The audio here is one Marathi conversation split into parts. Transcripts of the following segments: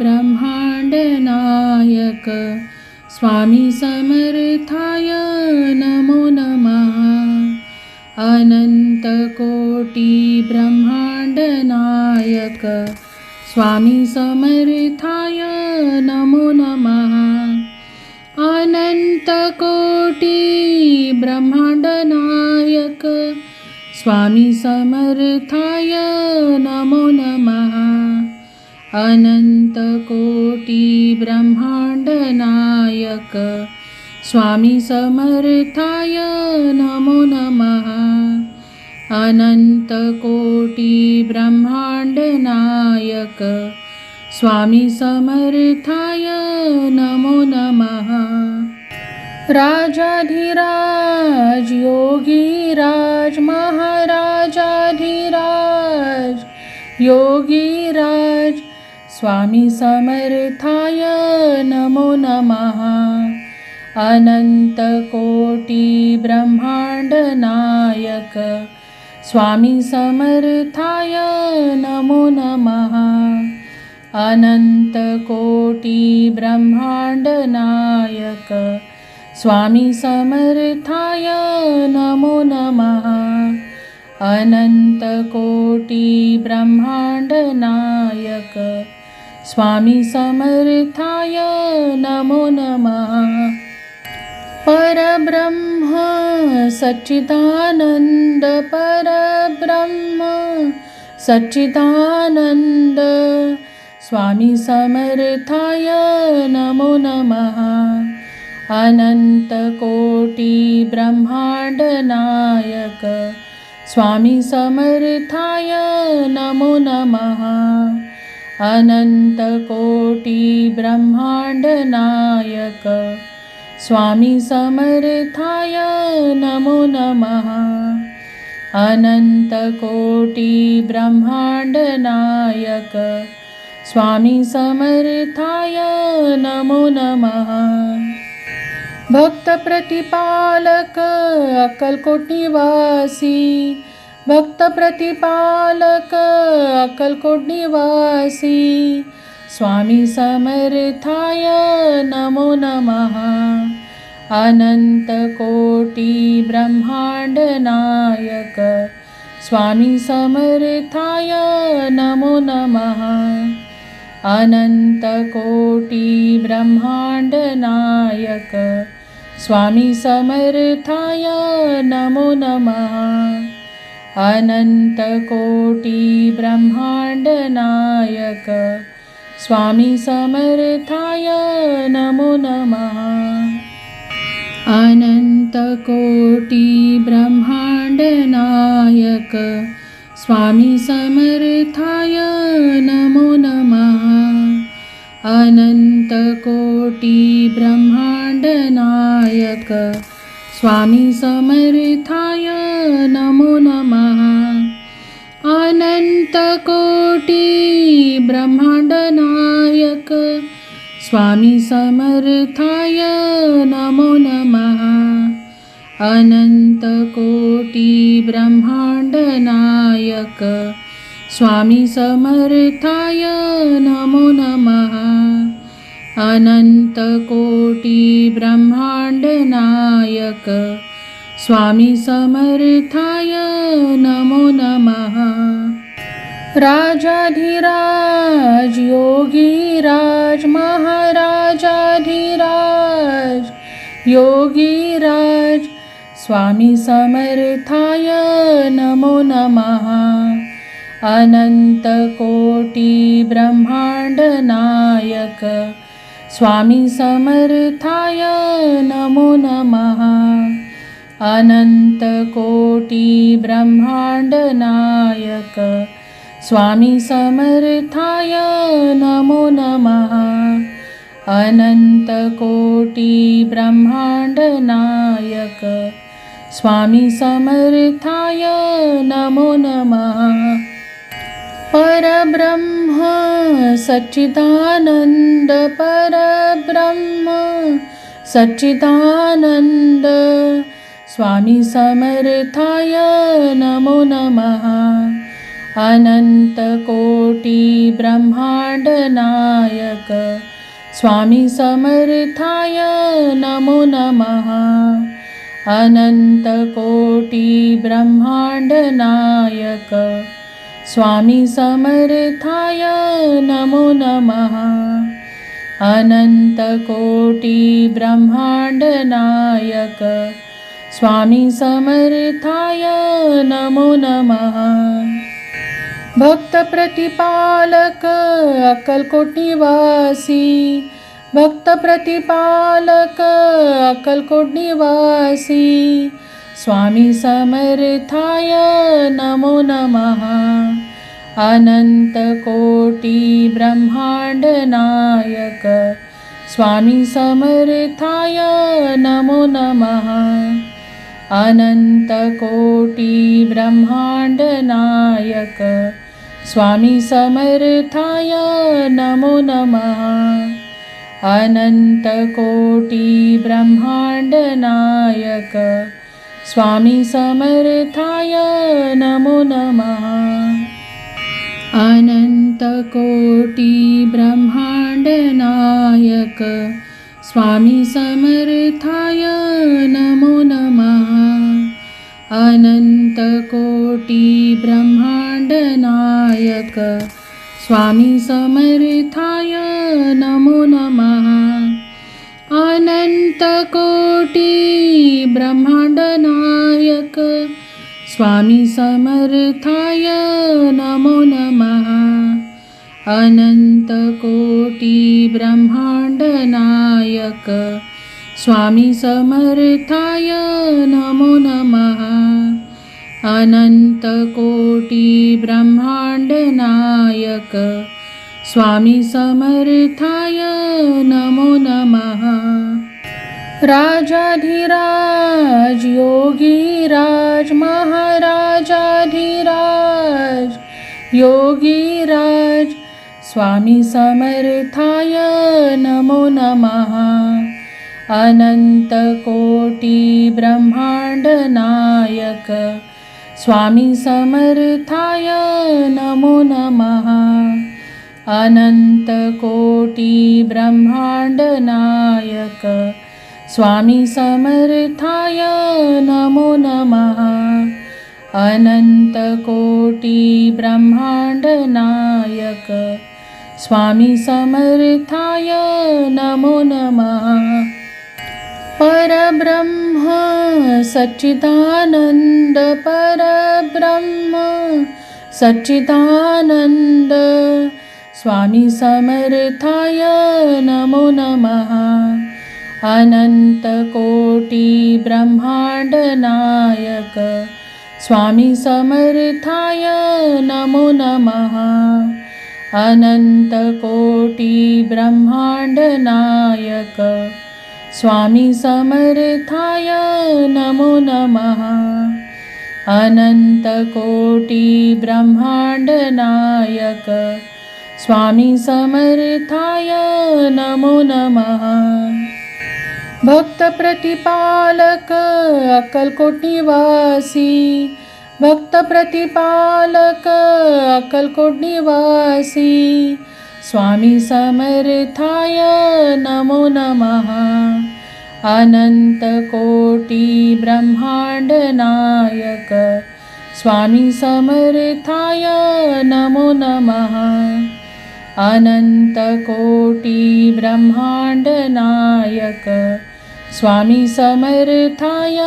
ब्रह्माण्डनायक स्वामी समर्थाय नमो नमः। अनन्तकोटि ब्रह्माण्डनायक स्वामी समर्थाय अनन्तकोटि ब्रह्माण्डनायक स्वामी समर्थाय नमो नमः। अनन्तकोटि ब्रह्माण्डनायक स्वामी समर्थाय नमो नमः। अनन्तकोटि ब्रह्माण्डनायक स्वामी समर्थाय नमो नमः। राजाधिराज, योगी राज, महाराजाधिराज, योगी राज, स्वामी समर्थाय नमो नमः। नायक, स्वामी समर्थाय नमो नमः। नायक स्वामी समर्थाय नमो नमः। अनन्तकोटि ब्रह्माण्डनायक। स्वामी समर्थाय नमो नमः। परब्रह्म सच्चिदानन्द परब्रह्म सच्चिदानन्द। स्वामी समर्थाय नमो नमः। अनन्तकोटि ब्रह्माण्डनायक स्वामी समर्थाय नमो नमः। अनन्तकोटि ब्रह्माण्डनायक स्वामी समर्थाय नमो नमः। अनन्तकोटि ब्रह्माण्डनायक स्वामी समर्थाय नमो नमः। भक्तप्रतिपालक अक्कलकोटनिवासी। भक्तप्रतिपालक अक्कलकोटनिवासी। स्वामी समर्थाय नमो नमः। अनन्तकोटि ब्रह्माण्डनायक स्वामी समर्थाय नमो नमः। अनन्तकोटि ब्रह्माण्डनायक स्वामी समर्थाय नमो नमः। अनन्तकोटि ब्रह्माण्डनायक स्वामी समर्थाय नमो नमः। अनन्तकोटि ब्रह्माण्डनायक स्वामी समर्थाय नमो नमः अनन्तकोटि ब्रह्माण्डनायक स्वामी समर्थाय नमो नमः। अनन्तकोटि ब्रह्माण्डनायक स्वामी समर्थाय नमो नमः। अनन्तकोटि ब्रह्माण्डनायक स्वामी समर्थाय नमो नमः। अनन्तकोटि ब्रह्माण्डनायक स्वामी समर्थाय नमो नमः। राजाधिराज, योगीराज, महाराजाधिराज, योगीराज, स्वामी समर्थाय नमो नमः। ब्रह्माण्डनायक स्वामी समर्थाय नमो नमः। अनन्तकोटिब्रह्माण्डनायक स्वामी समर्थाय नमो नमः। अनन्तकोटिब्रह्माण्डनायक स्वामी समर्थाय नमो नमः। परब्रह्म सच्चिदानन्द परब्रह्म सच्चिदानन्द। स्वामी समर्थाय नमो नमः। अनन्तकोटि ब्रह्माण्डनायक स्वामी समर्थाय नमो नमः। अनन्तकोटि ब्रह्माण्डनायक स्वामी समर्थाय नमो नमः। अनन्तकोटिब्रह्माण्डनायक स्वामी समर्थाय नमो नमः। भक्तप्रतिपालक अक्कलकोट निवासी भक्तप्रतिपालक अक्कलकोट निवासी स्वामी समर्थाय नमो नमः। अनन्तकोटि ब्रह्माण्डनायक। स्वामी समर्थाय नमो नमः। अनन्तकोटि ब्रह्माण्डनायक। स्वामी समर्थाय नमो नमः। अनन्तकोटि ब्रह्माण्डनायक स्वामी समर्थाय नमो नमः। अनन्तकोटिब्रह्माण्डनायक स्वामी समर्थाय नमो नमः। अनन्तकोटिब्रह्माण्डनायक स्वामी समर्थाय नमो नमः। अनन्त कोटि स्वामी समर्थाय नमो नमः। अनन्त कोटि स्वामी समर्थाय नमो नमः। अनन्त कोटि नायक स्वामी समर्थाय नमो नमः। राजाधिराज, योगीराज, महाराजाधिराज, योगीराज, स्वामी समर्थाय नमो नमः। अनन्तकोटि ब्रह्माण्डनायक स्वामी समर्थाय नमो नमः। अनन्तकोटि ब्रह्माण्डनायक स्वामी समर्थाय नमो नमः। अनन्तकोटि ब्रह्माण्डनायक स्वामी समर्थाय नमो नमः। परब्रह्म सच्चिदानन्द परब्रह्म सच्चिदानन्द स्वामी समर्थाय नमो नमः। अनन्तकोटि ब्रह्माण्डनायक। स्वामी समर्थाय नमो नमः। अनन्तकोटि ब्रह्माण्डनायक। स्वामी समर्थाय नमो नमः। अनन्तकोटि ब्रह्माण्डनायक स्वामी समर्थाय नमो नमः. भक्तप्रतिपालक अक्कलकोटनिवासी भक्तप्रतिपालक अक्कलकोट निवासी स्वामी समर्थाय नमो नमः. अनन्तकोटिब्रह्माण्डनायक स्वामी समर्थाय नमो नमः. अनन्तकोटि ब्रह्माण्डनायक स्वामी समर्थाय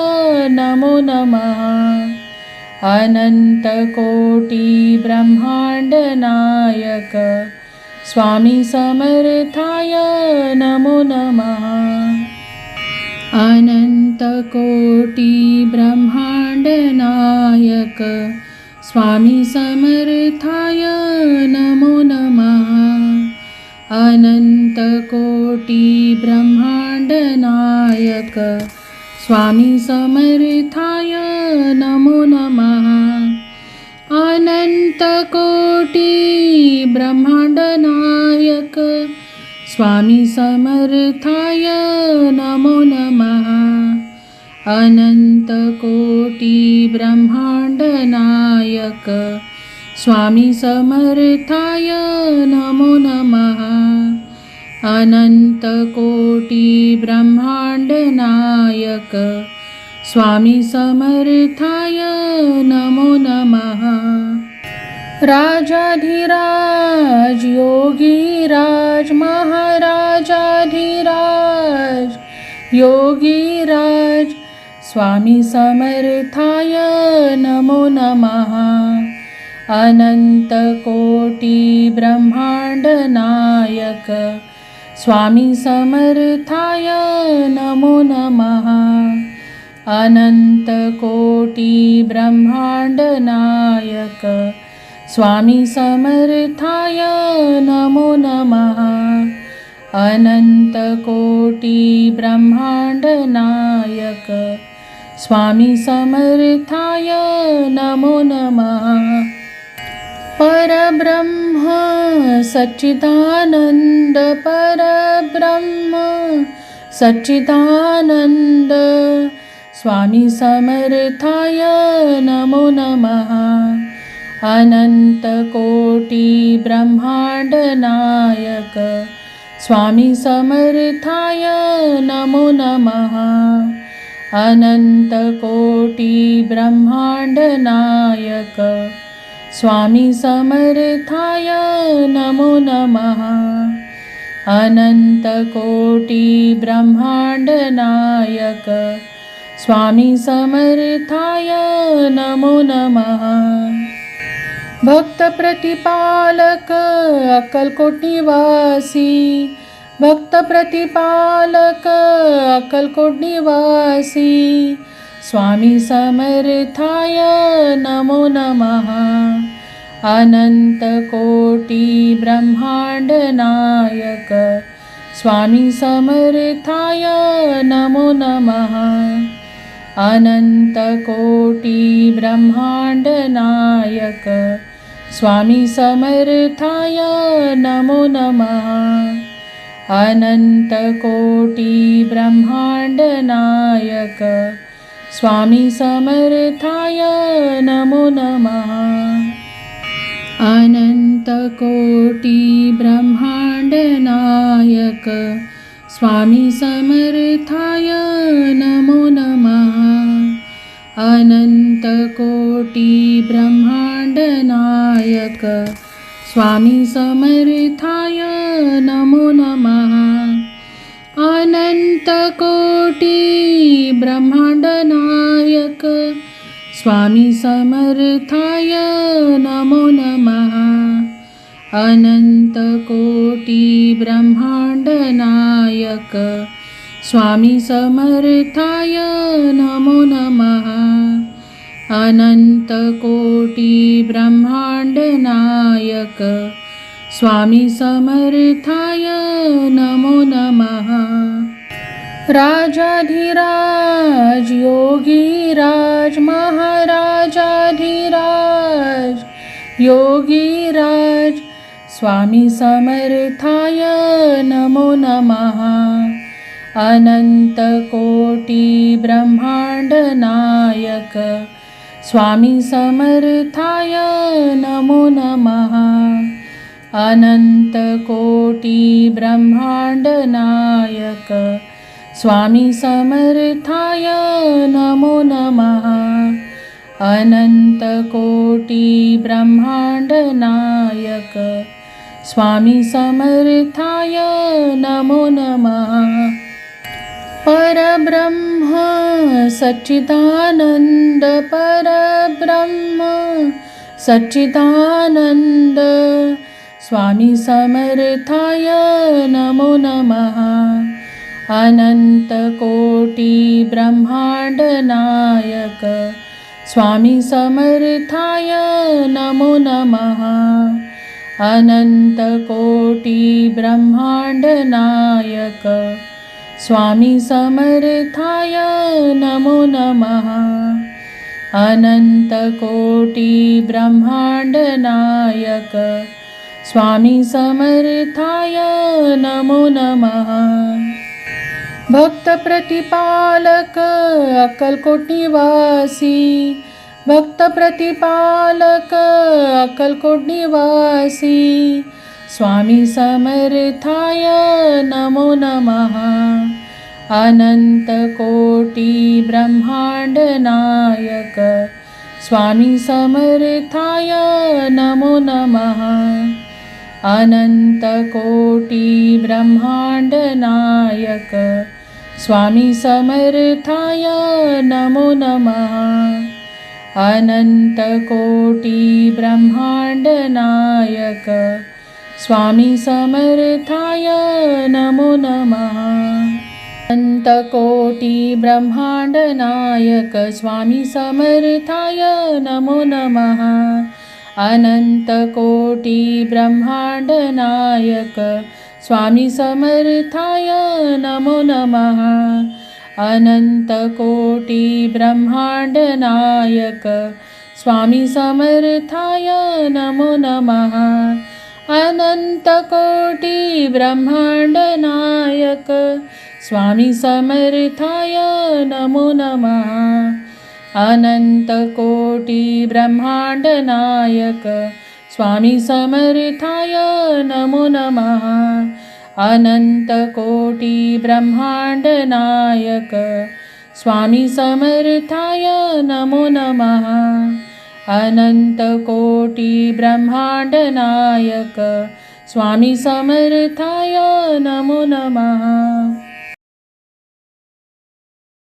नमो नमः। अनन्तकोटि ब्रह्माण्डनायक स्वामी समर्थाय नमो नमः। अनन्तकोटि ब्रह्माण्डनायक स्वामी समर्थाय नमो नमः अनन्तकोटि ब्रह्माण्डनायक स्वामी समर्थाय नमो नमः। अनन्तकोटि ब्रह्माण्डनायक स्वामी समर्थाय नमो नमः। अनन्तकोटि ब्रह्माण्डनायक स्वामी समर्थाय नमो नमः। अनन्तकोटि ब्रह्माण्डनायक। स्वामी समर्थाय नमो नमः। राजाधिराज, योगीराज, महाराजाधिराज, योगीराज, स्वामी समर्थाय नमो नमः। अनन्तकोटि ब्रह्माण्डनायक स्वामी समर्थाय नमो नमः। अनन्तकोटि ब्रह्माण्डनायक स्वामी समर्थाय नमो नमः। अनन्तकोटि ब्रह्माण्डनायक स्वामी समर्थाय नमो नमः। परब्रह्म सच्चिदानन्द परब्रह्म सच्चिदानन्द। स्वामी समर्थाय नमो नमः। अनन्तकोटि ब्रह्माण्डनायक स्वामी समर्थाय नमो नमः। अनन्तकोटि ब्रह्माण्डनायक स्वामी समर्थाय नमो नमः। अनन्तकोटिब्रह्माण्डनायक स्वामी समर्थाय नमो नमः। भक्तप्रतिपालक अक्कलकोटनिवासी। भक्तप्रतिपालक अक्कलकोट निवासी स्वामी समर्थाय नमो नमः। अनन्तकोटि ब्रह्माण्डनायक स्वामी समर्थाय नमो नमः। अनन्तकोटि ब्रह्माण्डनायक स्वामी समर्थाय नमो नमः। अनन्तकोटि ब्रह्माण्डनायक स्वामी समर्थाय नमो नमः अनन्तकोटिब्रह्माण्डनायक स्वामी समर्थाय नमो नमः। अनन्तकोटिब्रह्माण्डनायक स्वामी समर्थाय नमो नमः। अनन्तकोटिब्रह्माण्डनायक स्वामी समर्थाय नमो नमः। अनन्तकोटिब्रह्माण्डनायक स्वामी समर्थाय नमो नमः। अनन्तकोटिब्रह्माण्डनायक स्वामी समर्थाय नमो नमः। राजाधिराज योगी राज महाराजाधिराज योगी राज स्वामी समर्थाय नमो नमः। नायक, स्वामी समर्थाय नमो नमः। नायक स्वामी समर्थाय नमो नमः। अनन्तकोटिब्रह्माण्डनायक स्वामी समर्थाय नमो नमः। परब्रह्म सच्चिदानन्द परब्रह्म सच्चिदानन्द। स्वामी समर्थाय नमो नमः। अनन्तकोटि ब्रह्माण्डनायक स्वामी समर्थाय नमो नमः। अनन्तकोटि ब्रह्माण्डनायक स्वामी समर्थाय नमो नमः। अनन्तकोटि ब्रह्माण्डनायक स्वामी समर्थाय नमो नमः। भक्तप्रतिपालक अक्कलकोट निवासी भक्तप्रतिपालक अक्कलकोट निवासी स्वामी समर्थाय नमो नमः. अनन्तकोटि ब्रह्माण्डनायक स्वामी समर्थाय नमो नमः. अनन्तकोटि ब्रह्माण्डनायक स्वामी समर्थाय नमो नमः। अनन्तकोटि ब्रह्माण्डनायक। स्वामी समर्थाय नमो नमः। अनन्तकोटि ब्रह्माण्डनायक। स्वामी समर्थाय नमो नमः। अनन्तकोटि ब्रह्माण्डनायक स्वामी समर्थाय नमो नमः। अनन्तकोटि ब्रह्माण्डनायक स्वामी समर्थाय नमो नमः। अनन्तकोटि ब्रह्माण्डनायक स्वामी समर्थाय नमो नमः। अनन्तकोटि ब्रह्माण्डनायक स्वामी समर्थाय नमो नमः। अनन्त कोटि स्वामी समर्थाय नमो नमः। अनन्तकोटि ब्रह्माण्ड स्वामी समर्थाय नमो नमः।